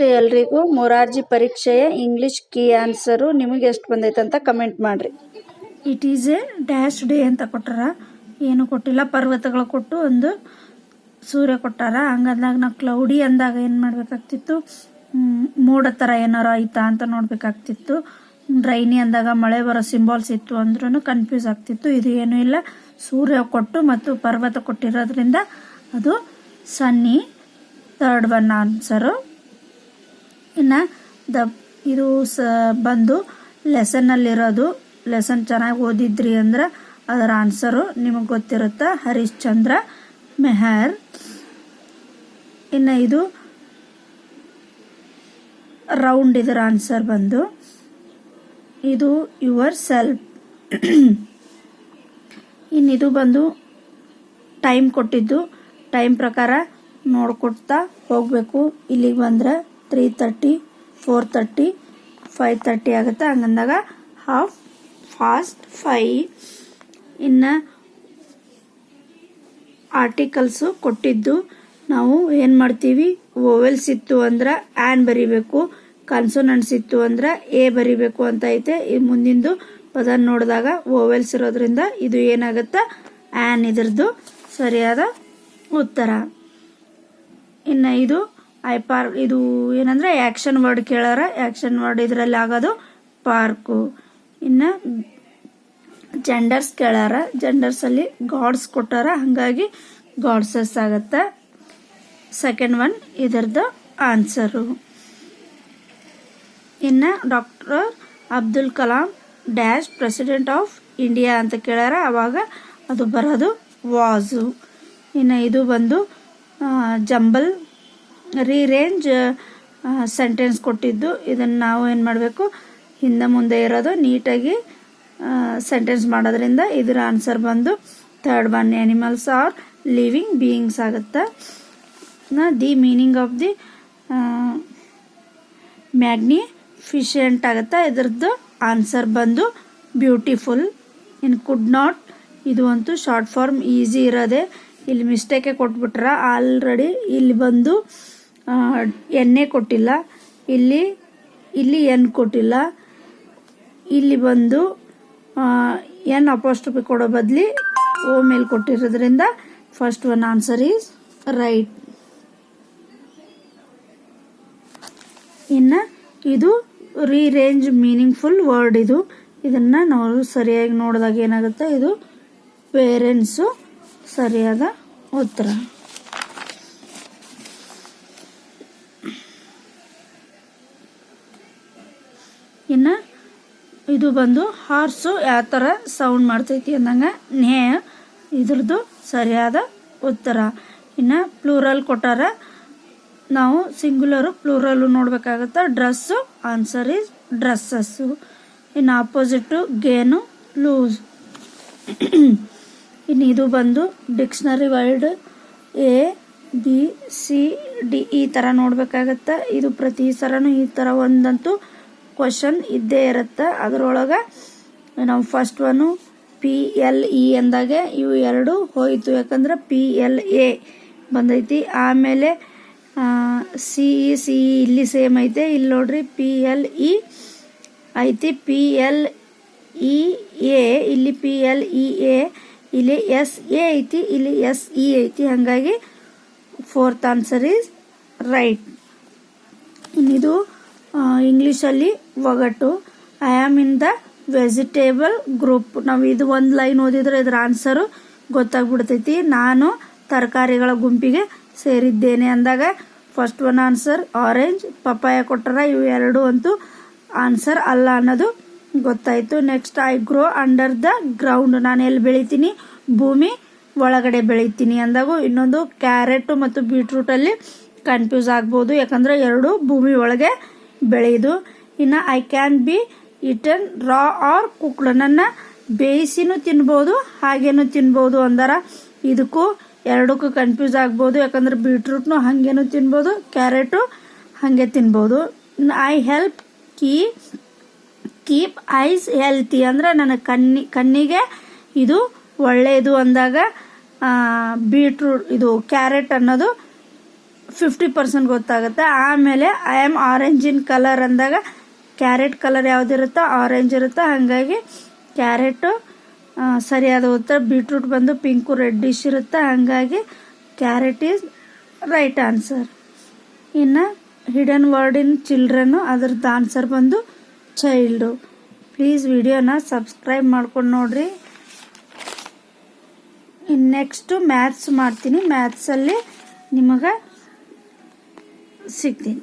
ನಮಸ್ತೆ ಎಲ್ರಿಗೂ ಮೊರಾರ್ಜಿ ಪರೀಕ್ಷೆಯ ಇಂಗ್ಲೀಷ್ ಕೀ ಆನ್ಸರು ನಿಮಗೆ ಎಷ್ಟು ಬಂದೈತೆ ಅಂತ ಕಮೆಂಟ್ ಮಾಡಿರಿ. It is a dash day ಅಂತ ಕೊಟ್ಟಾರ. ಏನು ಕೊಟ್ಟಿಲ್ಲ, ಪರ್ವತಗಳು ಕೊಟ್ಟು ಒಂದು ಸೂರ್ಯ ಕೊಟ್ಟಾರ. ಹಂಗಂದಾಗ ನಾವು ಕ್ಲೌಡಿ ಅಂದಾಗ ಏನು ಮಾಡಬೇಕಾಗ್ತಿತ್ತು? ಮೋಡ ಥರ ಏನಾರು ಆಯ್ತಾ ಅಂತ ನೋಡಬೇಕಾಗ್ತಿತ್ತು. ರೈನಿ ಅಂದಾಗ ಮಳೆ ಬರೋ ಸಿಂಬಾಲ್ಸ್ ಇತ್ತು ಅಂದ್ರೂ ಕನ್ಫ್ಯೂಸ್ ಆಗ್ತಿತ್ತು. ಇದು ಏನೂ ಇಲ್ಲ. ಸೂರ್ಯ ಕೊಟ್ಟು ಮತ್ತು ಪರ್ವತ ಕೊಟ್ಟಿರೋದ್ರಿಂದ ಅದು ಸನ್ನಿ ಥರ್ಡ್ ಒನ್ ಆನ್ಸರು ಇನ್ನು ದ ಇದು ಸ ಬಂದು ಲೆಸನ್ನಲ್ಲಿರೋದು ಲೆಸನ್ ಚೆನ್ನಾಗಿ ಓದಿದ್ರಿ ಅಂದ್ರೆ ಅದರ ಆನ್ಸರು ನಿಮಗೆ ಗೊತ್ತಿರುತ್ತೆ? ಹರಿಶ್ಚಂದ್ರ ಮೆಹರ್. ಇನ್ನು ಇದು ರೌಂಡ್ ಇದರ ಆನ್ಸರ್ ಬಂದು ಇದು ಯುವರ್ ಸೆಲ್ಫ್ ಇನ್ನಿದು ಬಂದು ಟೈಮ್ ಕೊಟ್ಟಿದ್ದು. ಟೈಮ್ ಪ್ರಕಾರ ನೋಡ್ಕೊಡ್ತಾ ಹೋಗಬೇಕು. ಇಲ್ಲಿಗೆ ಬಂದರೆ three thirty four thirty five thirty ಆಗುತ್ತೆ. ಹಂಗಂದಾಗ ಹಾಫ್ ಫಾಸ್ಟ್ ಫೈ ಇನ್ನು ಆರ್ಟಿಕಲ್ಸು ಕೊಟ್ಟಿದ್ದು ನಾವು ಏನು ಮಾಡ್ತೀವಿ? ಓವೆಲ್ಸ್ ಇತ್ತು ಅಂದ್ರೆ ಆ್ಯನ್ ಬರಿಬೇಕು ಕನ್ಸೋನೆಂಟ್ಸ್ ಇತ್ತು ಅಂದ್ರೆ ಎ ಬರಿಬೇಕು ಅಂತ ಐತೆ. ಈ ಮುಂದಿಂದು ಪದ ನೋಡಿದಾಗ ಓವೆಲ್ಸ್ ಇರೋದ್ರಿಂದ ಇದು ಏನಾಗುತ್ತೆ? ಆ್ಯನ್ ಇದ್ರದ್ದು ಸರಿಯಾದ ಉತ್ತರ. ಇನ್ನು ಇದು ಐ ಪಾರ್ಕ್, ಇದು ಏನಂದ್ರೆ ಆ್ಯಕ್ಷನ್ ವರ್ಡ್ ಕೇಳಾರ ಆ್ಯಕ್ಷನ್ ವರ್ಡ್ ಇದರಲ್ಲಿ ಆಗೋದು ಪಾರ್ಕು. ಇನ್ನು ಜೆಂಡರ್ಸ್ ಕೇಳಾರ ಜೆಂಡರ್ಸಲ್ಲಿ ಗಾಡ್ಸ್ ಕೊಟ್ಟಾರ, ಹಾಗಾಗಿ ಗಾಡ್ಸಸ್ ಆಗತ್ತೆ. ಸೆಕೆಂಡ್ ಒನ್ ಇದರದ್ದು ಆನ್ಸರು ಇನ್ನು doctor Abdul Kalam dash president of India ಅಂತ ಕೇಳ್ಯಾರ ಅವಾಗ ಅದು ಬರೋದು ವಾಜು ಇನ್ನು ಇದು ಬಂದು ಜಂಬಲ್ ರೀರೇಂಜ್ ಸೆಂಟೆನ್ಸ್ ಕೊಟ್ಟಿದ್ದು. ಇದನ್ನು ನಾವು ಏನು ಮಾಡಬೇಕು? ಹಿಂದೆ ಮುಂದೆ ಇರೋದು ನೀಟಾಗಿ ಸೆಂಟೆನ್ಸ್ ಮಾಡೋದ್ರಿಂದ ಇದರ ಆನ್ಸರ್ ಬಂದು third one animals are living beings ಆಗುತ್ತೆ. The meaning of the magnificent ಆಗುತ್ತೆ. ಇದ್ರದ್ದು ಆನ್ಸರ್ ಬಂದು ಬ್ಯೂಟಿಫುಲ್ ಇನ್ ಕುಡ್ ನಾಟ್ ಇದು ಅಂತೂ ಶಾರ್ಟ್ ಫಾರ್ಮ್ ಈಸಿ ಇರೋದೆ. ಇಲ್ಲಿ ಮಿಸ್ಟೇಕೆ ಕೊಟ್ಬಿಟ್ರೆ. ಆಲ್ರೆಡಿ ಇಲ್ಲಿ ಬಂದು ಎಣ್ಣೆ ಕೊಟ್ಟಿಲ್ಲ. ಇಲ್ಲಿ ಇಲ್ಲಿ ಎನ್ ಕೊಟ್ಟಿಲ್ಲ. ಇಲ್ಲಿ ಬಂದು ಎನ್ ಅಪೋಸ್ಟ್ರಫಿ ಕೊಡೋ ಬದಲಿ ಓ ಮೇಲೆ ಕೊಟ್ಟಿರೋದ್ರಿಂದ first one answer is right ಇನ್ನು ಇದು ರೀರೇಂಜ್ ಮೀನಿಂಗ್ಫುಲ್ ವರ್ಡ್ ಇದು. ಇದನ್ನು ನಾವು ಸರಿಯಾಗಿ ನೋಡಿದಾಗ ಏನಾಗುತ್ತೆ? ಇದು ಪೇರೆಂಟ್ಸು ಸರಿಯಾದ ಉತ್ತರ. ಇನ್ನು ಇದು ಬಂದು ಹಾರ್ಸು ಯಾವ ಥರ ಸೌಂಡ್ ಮಾಡ್ತೈತಿ ಅಂದಂಗೆ ನೇ ಇದ್ರದ್ದು ಸರಿಯಾದ ಉತ್ತರ. ಇನ್ನು ಪ್ಲೂರಲ್ ಕೊಟ್ಟಾರ ನಾವು ಸಿಂಗ್ಯುಲರು ಪ್ಲೂರಲ್ಲು ನೋಡಬೇಕಾಗತ್ತೆ. ಡ್ರೆಸ್ಸು ಆನ್ಸರ್ ಈಸ್ ಡ್ರೆಸ್ಸಸ್ಸು ಇನ್ನು ಆಪೋಸಿಟ್ಟು ಗೇನು ಲೂಸ್ ಇನ್ನು ಇದು ಬಂದು dictionary word A B C D ಈ ಥರ ನೋಡಬೇಕಾಗತ್ತೆ. ಇದು ಪ್ರತಿ ಸರನು ಈ ಥರ ಒಂದಂತೂ ಕ್ವಶನ್ ಇದ್ದೇ ಇರುತ್ತೆ. ಅದರೊಳಗೆ ನಾವು first one P L E ಅಂದಾಗೆ ಇವು ಎರಡು ಹೋಯಿತು. ಯಾಕಂದ್ರೆ ಪಿ ಎಲ್ ಎ ಬಂದೈತಿ. ಆಮೇಲೆ ಸಿ ಇ ಸಿ ಇ ಇಲ್ಲಿ ಸೇಮ್ ಐತೆ. ಇಲ್ಲಿ ನೋಡ್ರಿ ಪಿ ಎಲ್ ಇ ಐತಿ. ಪಿ ಎಲ್ ಇ ಎ ಇಲ್ಲಿ ಪಿ ಎಲ್ ಇ ಎ ಇಲ್ಲಿ ಎಸ್ ಎ ಐತಿ, ಇಲ್ಲಿ ಎಸ್ ಇ ಐತಿ. ಹಾಗಾಗಿ ಫೋರ್ತ್ ಆನ್ಸರ್ ಈಸ್ ರೈಟ್ ಇನ್ನಿದು ಇಂಗ್ಲೀಷಲ್ಲಿ ಒಗಟು. I am in the vegetable group ನಾವು ಇದು ಒಂದು ಲೈನ್ ಓದಿದ್ರೆ ಇದ್ರ ಆನ್ಸರು ಗೊತ್ತಾಗ್ಬಿಡ್ತೈತಿ. ನಾನು ತರಕಾರಿಗಳ ಗುಂಪಿಗೆ ಸೇರಿದ್ದೇನೆ ಅಂದಾಗ first one answer orange papaya ಕೊಟ್ಟರ ಇವು ಎರಡು ಅಂತೂ ಆನ್ಸರ್ ಅಲ್ಲ ಅನ್ನೋದು ಗೊತ್ತಾಯಿತು. Next I grow under the ground ನಾನು ಎಲ್ಲಿ ಬೆಳಿತೀನಿ? ಭೂಮಿ ಒಳಗಡೆ ಬೆಳಿತೀನಿ ಅಂದಾಗ ಇನ್ನೊಂದು ಕ್ಯಾರೆಟ್ ಮತ್ತು ಬೀಟ್ರೂಟಲ್ಲಿ ಕನ್ಫ್ಯೂಸ್ ಆಗ್ಬೋದು. ಯಾಕಂದ್ರೆ ಎರಡು ಭೂಮಿ ಒಳಗೆ ಬೆಳೆಯೋದು ಇನ್ನು I can be eaten raw or cooked ನನ್ನ ಬೇಯಿಸಿನೂ ತಿನ್ಬೋದು, ಹಾಗೇನು ತಿನ್ಬೋದು ಅಂದಾರ. ಇದಕ್ಕೂ ಎರಡಕ್ಕೂ ಕನ್ಫ್ಯೂಸ್ ಆಗ್ಬೋದು. ಯಾಕಂದ್ರೆ ಬೀಟ್ರೂಟ್ನು ಹಾಗೇನು ತಿನ್ಬೋದು ಕ್ಯಾರೆಟು ಹಾಗೆ ತಿನ್ಬೋದು. I help key keep eyes healthy ಅಂದರೆ ನನ್ನ ಕಣ್ಣಿ ಕಣ್ಣಿಗೆ ಇದು ಒಳ್ಳೆಯದು ಅಂದಾಗ ಬೀಟ್ರೂಟ್ ಇದು ಕ್ಯಾರೆಟ್ ಅನ್ನೋದು ಫಿಫ್ಟಿ ಪರ್ಸೆಂಟ್ ಗೊತ್ತಾಗುತ್ತೆ. ಆಮೇಲೆ ಐ ಆಮ್ ಆರೆಂಜ್ ಕಲರ್ ಅಂದಾಗ ಕ್ಯಾರೆಟ್ ಕಲರ್ ಯಾವುದಿರುತ್ತೋ ಆರೆಂಜ್ ಇರುತ್ತೋ ಹಾಗಾಗಿ ಕ್ಯಾರೆಟು ಸರಿಯಾದ ಉತ್ತರ ಬೀಟ್ರೂಟ್ ಬಂದು ಪಿಂಕು ರೆಡ್ಡಿಶ್ ಇರುತ್ತೆ. ಹಾಗಾಗಿ ಕ್ಯಾರೆಟ್ ಈಸ್ ರೈಟ್ ಆನ್ಸರ್ ಇನ್ನು ಹಿಡನ್ ವರ್ಡ್ ಇನ್ ಚಿಲ್ಡ್ರನ್ನು ಅದ್ರದ್ದು ಆನ್ಸರ್ ಬಂದು ಚೈಲ್ಡು ಪ್ಲೀಸ್ ವಿಡಿಯೋನ ಸಬ್ಸ್ಕ್ರೈಬ್ ಮಾಡ್ಕೊಂಡು ನೋಡ್ರಿ. ಇನ್ನು ನೆಕ್ಸ್ಟು ಮ್ಯಾಥ್ಸ್ ಮಾಡ್ತೀನಿ. ಮ್ಯಾಥ್ಸಲ್ಲಿ ನಿಮಗೆ sickly